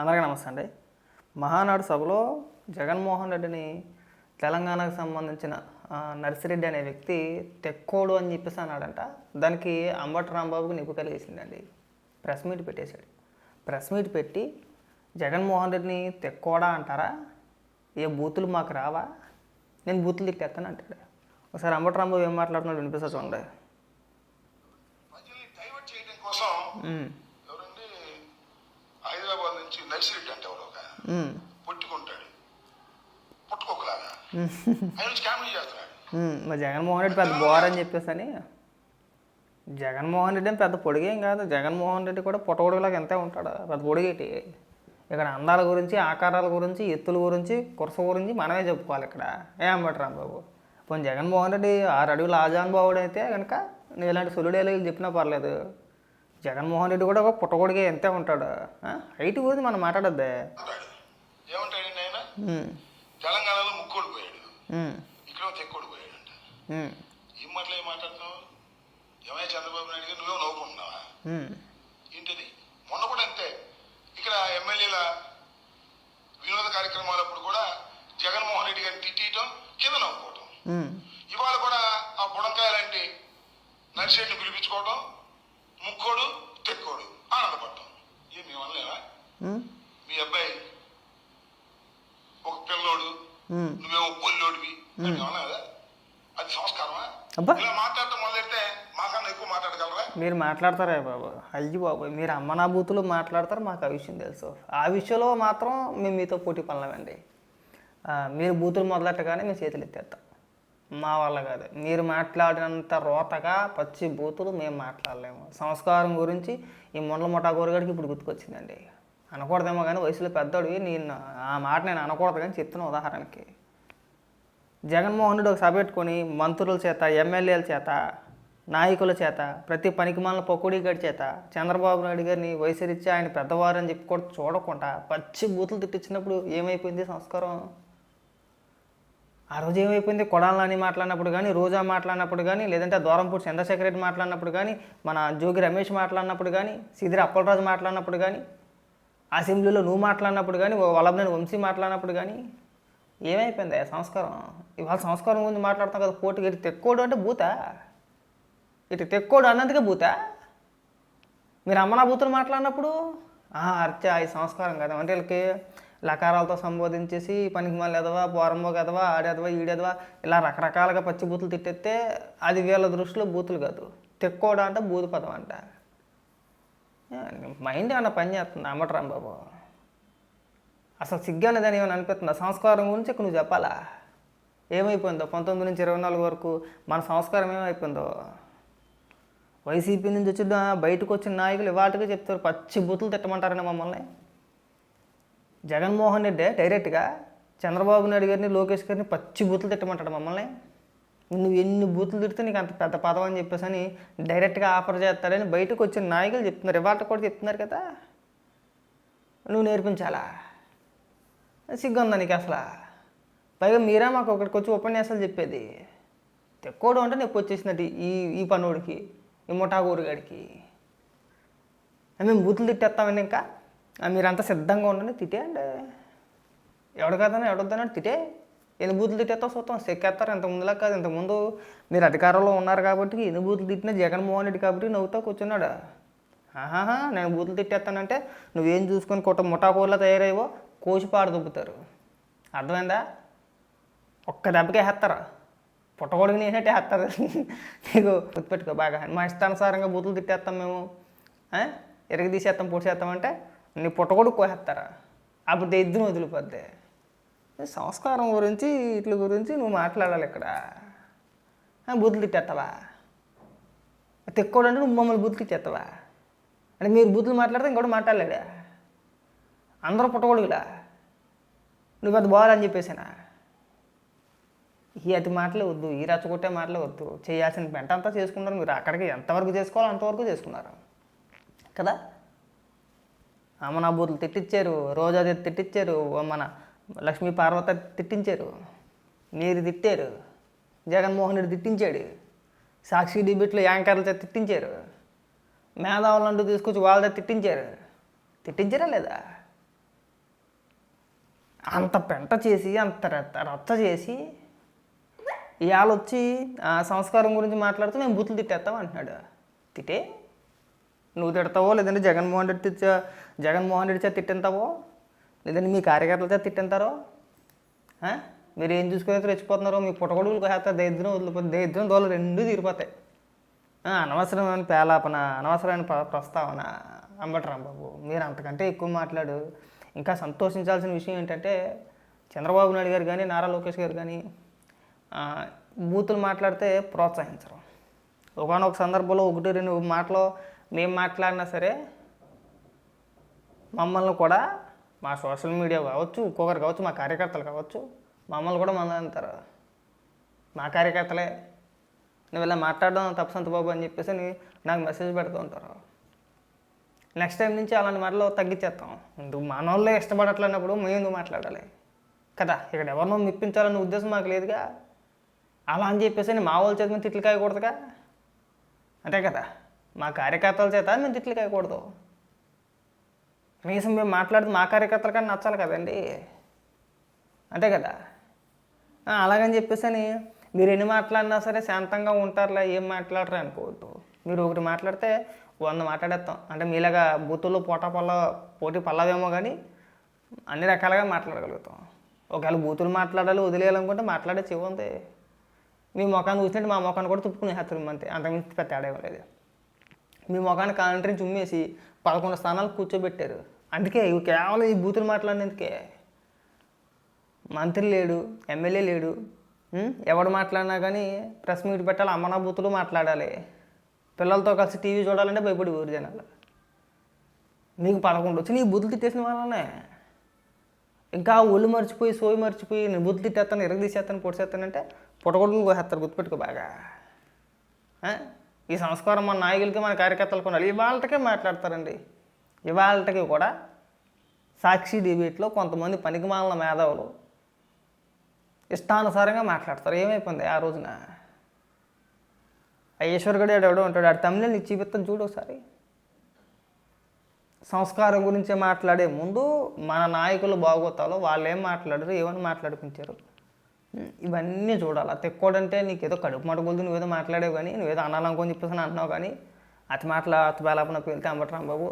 అందరికీ నమస్తే అండి. మహానాడు సభలో జగన్మోహన్ రెడ్డిని తెలంగాణకు సంబంధించిన నర్సిరెడ్డి అనే వ్యక్తి తెక్కోడు అని చెప్పేసి అన్నాడంట. దానికి అంబటి రాంబాబుకి నిప్పు కలిగేసిందండి. ప్రెస్ మీట్ పెట్టేశాడు. ప్రెస్ మీట్ పెట్టి జగన్మోహన్ రెడ్డిని తెక్కోడా అంటారా? ఏ బూతులు మాకు రావా? నేను బూతులు తిట్టేస్తాను అంటాడు. ఒకసారి అంబటి రాంబాబు ఏం మాట్లాడుతున్నాడు వినిపిస్తా చూడండి. పుట్టుకుంటాడు. పుట్టుకోకలాగా. ఆయన చేస్తున్నాడు. మరి జగన్మోహన్ రెడ్డి పెద్ద బోర్ అని చెప్పేసి అని జగన్మోహన్ రెడ్డి ఏం పెద్ద పొడిగేం కాదు. జగన్మోహన్ రెడ్డి కూడా పుట్టగొడుగులాగా ఎంతే ఉంటాడు. పెద్ద పొడిగేటి. ఇక్కడ అందాల గురించి ఆకారాల గురించి ఎత్తుల గురించి కురస గురించి మనమే చెప్పుకోవాలి ఇక్కడ. ఏ అమ్మటి రాంబాబు? పోనీ జగన్మోహన్ రెడ్డి ఆరు అడుగుల ఆజానుభావుడు అయితే కనుక నేను ఇలాంటి సులుడేలు చెప్పినా పర్లేదు. జగన్మోహన్ రెడ్డి కూడా ఒక పుట్టగొడిగే ఎంతే ఉంటాడు. హైట్ గురించి మనం మాట్లాడద్దే. ఏమంటాడండి ఆయన తెలంగాణలో ముక్కోడు పోయాడు ఇక్కడ తెక్కోడు పోయాడంట ఉమ్, ఏం మాటలు ఏం మాట్లాడుతున్నావు? ఏమైనా చంద్రబాబు నాయుడు గారు నువ్వే నవ్వుకుంటున్నావా? ఏంటిది? మొన్న కూడా అంతే. ఇక్కడ ఎమ్మెల్యేల వినోద కార్యక్రమాలప్పుడు కూడా జగన్మోహన్ రెడ్డి గారిని తిట్టేయటం కింద నవ్వుకోవటం. ఇవాళ కూడా ఆ బుడంకాయలాంటి నర్సేడ్ని పిలిపించుకోవడం ముక్కోడు తెక్కోడు ఆనందపడటం ఏం మీ వనలేనా ఉమ్, మీ అబ్బాయి ఒక పిల్లోడు ఉమ్. నువ్వేమో పొల్లోడివి వనలేదా అది సంస్కారమా. ఇలా మాట్లాడటం మొదలెడితే మాకన్నా ఎక్కువ మాట్లాడగలరా? మీరు మాట్లాడతారే బాబు. అయ్యి బాబు మీరు అమ్మ నా బూతులు మాట్లాడతారు మాకు ఆ విషయం తెలుసు. ఆ విషయంలో మాత్రం మేము మీతో పోటీ పడలేమండి ఆ, మీరు బూతులు మొదలెట్టగానే మేము చేతులు ఎత్తేస్తాం మా వల్ల కాదు. మీరు మాట్లాడినంత రోతగా పచ్చి బూతులు మేము మాట్లాడలేము. సంస్కారం గురించి ఈ మొండల మొట్టా గోరుగడికి ఇప్పుడు గుర్తుకొచ్చిందండి. అనకూడదేమో కానీ వయసులో పెద్దోడివి నేను ఆ మాట నేను అనకూడదు కానీ చెప్తున్నా ఉదాహరణకి. జగన్మోహన్ రెడ్డి ఒక సభ పెట్టుకొని మంత్రుల చేత ఎమ్మెల్యేల చేత నాయకుల చేత ప్రతి పనికిమాలిన పొక్కుడి గడి చేత చంద్రబాబు నాయుడు గారిని వయసురిచ్చి ఆయన పెద్దవారు అని చెప్పి కూడా చూడకుండా పచ్చి బూతులు తిట్టించినప్పుడు ఏమైపోయింది సంస్కారం? ఆ రోజు ఏమైపోయింది? కొడాలని మాట్లాడినప్పుడు కానీ రోజా మాట్లాడినప్పుడు కానీ లేదంటే దూరంపూడి చంద్రశేఖర్ రెడ్డి మాట్లాడినప్పుడు కానీ మన జోగి రమేష్ మాట్లాడినప్పుడు కానీ సిదిరి అప్పలరాజు మాట్లాడినప్పుడు కానీ అసెంబ్లీలో నువ్వు మాట్లాడినప్పుడు కానీ వల్లభనేని వంశీ మాట్లాడినప్పుడు కానీ ఏమైపోయింది ఆ సంస్కారం? ఇవాళ సంస్కారం గురించి మాట్లాడతాం కదా పోటీకి ఇటు తెక్కోడు అంటే బూతా ఇటు తెక్కోడు అన్నందుకే బూతా మీరు అమ్మనా బూతులు మాట్లాడినప్పుడు? "ఆ, అర్చా ఈ సంస్కారం కదా. అంటే వీళ్ళకి లకారాలతో సంబోధించేసి పనికి మళ్ళీ ఎదవా పోరంబో ఎదవా ఆడెదవా ఈడెదవా ఇలా రకరకాలుగా పచ్చి బూతులు తిట్టేస్తే అది వీళ్ళ దృష్టిలో బూతులు కాదు. తెక్కోడా అంటే బూతు పదం అంట. మైండ్ ఏమైనా పని చేస్తుంది? అమ్మటరాం బాబు అసలు సిగ్గానే దాని ఏమైనా అనిపిస్తుందా? సంస్కారం గురించి నువ్వు చెప్పాలా? ఏమైపోయిందో? పంతొమ్మిది నుంచి ఇరవై నాలుగు వరకు మన సంస్కారం ఏమైపోయిందో? వైసీపీ నుంచి వచ్చి బయటకు వచ్చిన నాయకులు ఇవాటిగా చెప్తారు పచ్చి బూతులు తిట్టమంటారని మమ్మల్ని. జగన్మోహన్ రెడ్డి డైరెక్ట్గా చంద్రబాబు నాయుడు గారిని లోకేష్ గారిని పచ్చి బూతులు తిట్టమంటాడు మమ్మల్ని. నువ్వు ఎన్ని బూతులు తిడితే నీకు అంత పెద్ద పదం అని చెప్పేసి అని డైరెక్ట్గా ఆఫర్ చేస్తారని బయటకు వచ్చిన నాయకులు చెప్తున్నారు. ఇవాళ కూడా చెప్తున్నారు కదా. నువ్వు నేర్పించాలా? సిగ్గుందా నీకు అసలు? పైగా మీరే మాకు ఒకటికి వచ్చి ఉపన్యాసాలు చెప్పేది. తెక్కోడు అంటే నొప్పి వచ్చేసినట్టు ఈ ఈ పనోడికి ఈ ముఠాగూరుగాడికి మేము బూతులు తిట్టేస్తామండి ఇంకా. మీరంతా సిద్ధంగా ఉండండి తిట్టేయండి. ఎవడు కాదన్నా ఎవడొద్దన్నాడు తిట్టే. ఎన్ని బూతులు తిట్టేస్తా చూస్తాం సెక్కేస్తారు ఇంత ముందులా కాదు. ఇంతకుముందు మీరు అధికారంలో ఉన్నారు కాబట్టి ఎన్ని బూతులు తిట్టినా జగన్మోహన్ రెడ్డి కాబట్టి నవ్వుతా కూర్చున్నాడు? ఆహాహా నేను బూతులు తిట్టేస్తానంటే నువ్వేం చూసుకొని కొట్ట ముఠాకూరలో తయారయ్యవో కోసి పాడు దుబ్బుతారు. అర్థమైందా? ఒక్క దెబ్బకే వేస్తారు పుట్టగొడుగు నేనంటే వేస్తారు నీకు గుర్తుపెట్టుకో బాగా. మా ఇష్టానుసారంగా బూతులు తిట్టేస్తాం మేము. ఎరగదీసేస్తాం పొడిసేస్తాం తీసేస్తాం అంటే నీ పుట్టగొడుగు కోసేస్తారా అప్పుడు ఇద్దరు వదిలిపోద్ది. సంస్కారం గురించి వీటి గురించి నువ్వు మాట్లాడాలి ఇక్కడ. బుద్ధులు బూతులు తిట్టేస్తావా తెక్కోడు అంటే నువ్వు మమ్మల్ని బూతులు తిట్టేస్తావా అంటే మీరు బూతులు మాట్లాడితే ఇంకోటి మాట్లాడలేడా? అందరూ పుట్టకూడదులా నువ్వు అది బాగాలని చెప్పేసానా? ఈ అతి మాటలే వద్దు ఈ రచ్చగొట్టే మాటలే వద్దు. చేయాల్సిన పెంట అంతా చేసుకున్నారు మీరు. అక్కడికి ఎంతవరకు చేసుకోవాలో అంతవరకు చేసుకున్నారు. కదా? అమ్మన బూతులు తిట్టించారు రోజా తి- తిట్టించారు మన లక్ష్మీ పార్వత తిట్టించారు. మీరు తిట్టారు. జగన్మోహన్ రెడ్డి తిట్టించాడు. సాక్షి డిబేట్లో యాంకర్లతో తిట్టించారు. మేధావులంటూ తీసుకొచ్చి వాళ్ళతో తిట్టించారు. తిట్టించారా లేదా? అంత పెంట చేసి అంత రచ్చ చేసి ఇవాళ వచ్చి ఆ సంస్కారం గురించి మాట్లాడుతూ మేము బూతులు తిట్టేస్తాం అంటున్నాడు. తిట్టే? నువ్వు తిడతావో లేదంటే జగన్మోహన్ రెడ్డి జగన్మోహన్ రెడ్డి చేత తిట్టింతావో లేదంటే మీ కార్యకర్తలతో తిట్టంటారో? మీరు ఏం చూసుకుని రెచ్చిపోతున్నారో? మీ పుట్టగొడుగులు కోసేస్తారు దరిద్రం వదిలిపోతే దరిద్రం దోలు రెండు తీరిపోతాయి. అనవసరమైన పేలాపన అనవసరమైన ప్ర- ప్రస్తావన. అంబటరాం బాబు మీరు అంతకంటే ఎక్కువ మాట్లాడు. ఇంకా సంతోషించాల్సిన విషయం ఏంటంటే చంద్రబాబు నాయుడు గారు కానీ నారా లోకేష్ గారు కానీ బూతులు మాట్లాడితే ప్రోత్సహించరు. ఒకనొక సందర్భంలో ఒకటి రెండు మాటలు మేము మాట్లాడినా సరే మమ్మల్ని కూడా మా సోషల్ మీడియా కావచ్చు ఇంకొకరు కావచ్చు మా కార్యకర్తలు కావచ్చు మమ్మల్ని కూడా మన అంటారు. మా కార్యకర్తలే. నువ్వు ఇలా మాట్లాడడం తప్పసంత బాబు అని చెప్పేసి అని నాకు మెసేజ్ పెడుతూ ఉంటారు. నెక్స్ట్ టైం నుంచి అలాంటి మాటలు తగ్గించేస్తాం. నువ్వు మన వాళ్ళే ఇష్టపడట్లేనప్పుడు మేము ఎందుకు మాట్లాడాలి? కదా ఇక్కడ ఎవరినో మెప్పించాలన్న ఉద్దేశం మాకు లేదుగా. అలా అని చెప్పేసి అని మా వాళ్ళ చేత మేము తిట్లు కాయకూడదుగా. అంతే కదా మా కార్యకర్తల చేత మేము తిట్లు కాయకూడదు. కనీసం మేము మాట్లాడితే మా కార్యకర్తల కానీ నచ్చాలి కదండి. అంతే కదా? అలాగని చెప్పేసి అని మీరు ఎన్ని మాట్లాడినా సరే శాంతంగా ఉంటారులే ఏం మాట్లాడరు అనుకోవద్దు. మీరు ఒకటి మాట్లాడితే వంద మాట్లాడేస్తాం. అంటే మీలాగా బూతుల్లో పోటా పల్ల పోటీ పల్లవేమో కానీ అన్ని రకాలుగా మాట్లాడగలుగుతాం. ఒకవేళ బూతులు మాట్లాడాలి వదిలేయాలనుకుంటే మాట్లాడే చివంతే మీ ముఖాన్ని చూసినట్టు మా ముఖాన్ని కూడా తుప్పుకునే హత్తులు అంతే. అంతకుమించి పెద్ద తేడా లేదు. మీ ముఖాన్ని కాంట్రీ చుమ్మేసి పదకొండు స్థానాలు కూర్చోబెట్టారు. అందుకే ఇవి కేవలం ఈ బూతులు మాట్లాడినందుకే. మంత్రి లేడు ఎమ్మెల్యే లేడు ఎవడు మాట్లాడినా కానీ ప్రెస్ మీట్ పెట్టాలి అమ్మనా బూతులు మాట్లాడాలి. పిల్లలతో కలిసి టీవీ చూడాలంటే భయపడి ఊరు జనాలు. నీకు పదకొండు వచ్చి నీ బుద్ధులు తిట్టేసిన వాళ్ళనే. ఇంకా ఒళ్ళు మర్చిపోయి సోయి మర్చిపోయి నేను బుద్ధులు తిట్టేస్తాను ఇరగదీసేస్తాను పొడిసేస్తానంటే పుట్టగొడుగులు కోసేస్తారు గుర్తుపెట్టుకో బాగా. ఈ సంస్కారం మన నాయకులకి మన కార్యకర్తలకు ఉండాలి. వాళ్ళకే మాట్లాడతారండి. ఇవాళకి కూడా సాక్షి డిబేట్లో కొంతమంది పనికిమాలిన మేధావులు ఇష్టానుసారంగా మాట్లాడతారు. ఏమైపోయింది ఆ రోజున? ఆ ఈశ్వర్ ఎవడో ఉంటాడు ఆడు తమిళ నీకు చూపిస్తాను చూడు ఒకసారి. సంస్కారం గురించే మాట్లాడే ముందు మన నాయకులు బాగోతాలో వాళ్ళు ఏం మాట్లాడరు ఏమని మాట్లాడుకుంటారు ఇవన్నీ చూడాలి. ఆ తెక్కోడంటే నీకు ఏదో కడుపు మడగొద్దు నువ్వేదో మాట్లాడేవు కానీ నువ్వేదో అనాలనుకొని చెప్పేసి అంటున్నావు కానీ అతి మాటల అతి బేలాపన పేరుతే అంబటరాం బాబు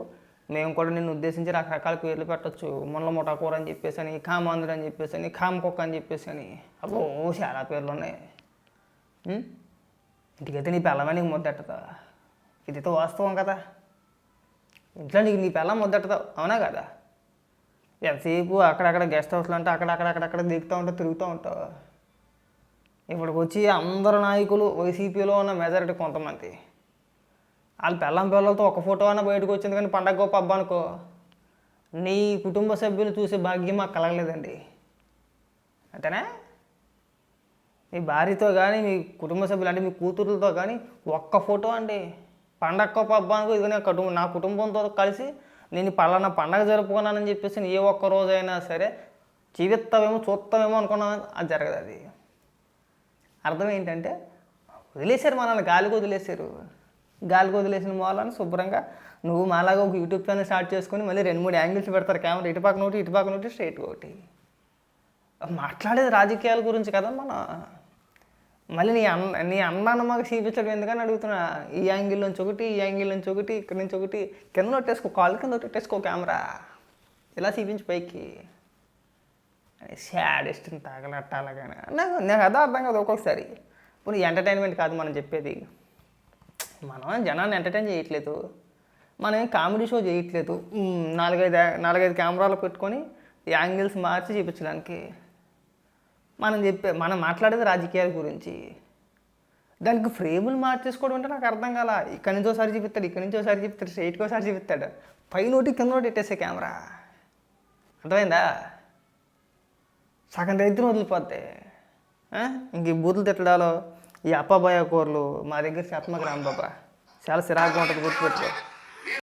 మేము కూడా నిన్ను ఉద్దేశించి రకరకాల పేర్లు పెట్టొచ్చు. ముళ్ళ ముఠా కూర అని చెప్పేసి అని కామాంధ్ర అని చెప్పేసి అని కామకొక్క కుక్క అని చెప్పేసి అని అబ్బో చాలా పేర్లు ఉన్నాయి. ఇంటికైతే నీ పిల్లమే నీకు ముద్దెట్టదా? ఇదితో వాస్తవం కదా. ఇంట్లో నీకు నీ పిల్ల ముద్దెట్టదావు అవునా కదా? ఎంతసేపు అక్కడక్కడ గెస్ట్ హౌస్లు అంటే అక్కడక్కడక్కడక్కడ అక్కడక్కడ దిగుతూ ఉంటావు తిరుగుతూ ఉంటావు. ఇప్పటికి వచ్చి అందరు నాయకులు వైసీపీలో ఉన్న మెజారిటీ కొంతమంది. వాళ్ళ పెళ్ళం పిల్లలతో ఒక ఫోటో అయినా బయటకు వచ్చింది కానీ పండగ గొప్ప అబ్బానుకో నీ కుటుంబ సభ్యులు చూసే భాగ్యం మాకు కలగలేదండి. అంతేనా? మీ భార్యతో కానీ మీ కుటుంబ సభ్యులు అంటే మీ కూతురులతో కానీ ఒక్క ఫోటో అండి. పండగ గొప్ప ఇది ఇదిగో కుటుంబం నా కుటుంబంతో కలిసి నేను పలానా పండగ జరుపుకున్నానని చెప్పేసి ఏ ఒక్క రోజైనా సరే జీవిస్తామేమో చూస్తామేమో అనుకున్నాను అది జరగదు అది. అర్థం ఏంటంటే వదిలేశారు మనల్ని గాలికి వదిలేశారు. గాలికి వదిలేసిన మూలాన్ని శుభ్రంగా. నువ్వు మాలాగా ఒక యూట్యూబ్ ఛానల్ స్టార్ట్ చేసుకొని మళ్ళీ రెండు మూడు యాంగిల్స్ పెడతారు కెమెరా ఇటుపక్కన ఒకటి ఇటుపక్కన ఒకటి స్ట్రైట్ ఒకటి. మాట్లాడేది రాజకీయాల గురించి కదా మన. మళ్ళీ నీ అన్న నీ అన్నాన్న మాకు చూపించడం ఎందుకని అడుగుతున్నా. ఈ యాంగిల్ నుంచి ఒకటి ఈ యాంగిల్ నుంచి ఒకటి ఇక్కడ నుంచి ఒకటి. కింద కొట్టేసుకో కాలు కింద కొట్టేసుకో కెమెరా ఇలా చూపించి పైకి. షాడ్ ఇష్టం తగలట్టాలగానే నాకు నాకు అదే అర్థం కాదు ఒక్కొక్కసారి. ఇప్పుడు ఎంటర్టైన్మెంట్ కాదు మనం చెప్పేది. మనం జనాన్ని ఎంటర్టైన్ చేయట్లేదు. మనం కామెడీ షో చేయట్లేదు. నాలుగైదు నాలుగైదు కెమెరాలు పెట్టుకొని యాంగిల్స్ మార్చి చూపించడానికి. మనం చెప్పే మనం మాట్లాడేది రాజకీయాల గురించి. దానికి ఫ్రేములు మార్చేసుకోవడం అంటే నాకు అర్థం కాల. ఇక్కడి నుంచి ఒకసారి చూపిస్తాడు ఇక్కడి నుంచి ఒకసారి చూపిస్తాడు స్ట్రైట్కి ఒకసారి చూపిస్తాడు. పైన ఒకటి కింద ఒకటి పెట్టేసే కెమెరా అర్థమైందా? సగం రైతులు వదిలిపోద్ది. ఇంక బూతులు తిట్టడాలో ఈ అప్పబాయ కూరలు మా దగ్గర చెప్పమకు రాంబాబా చాలా సిరాగ్గా ఉంటుంది గుర్తుపెట్టుకో.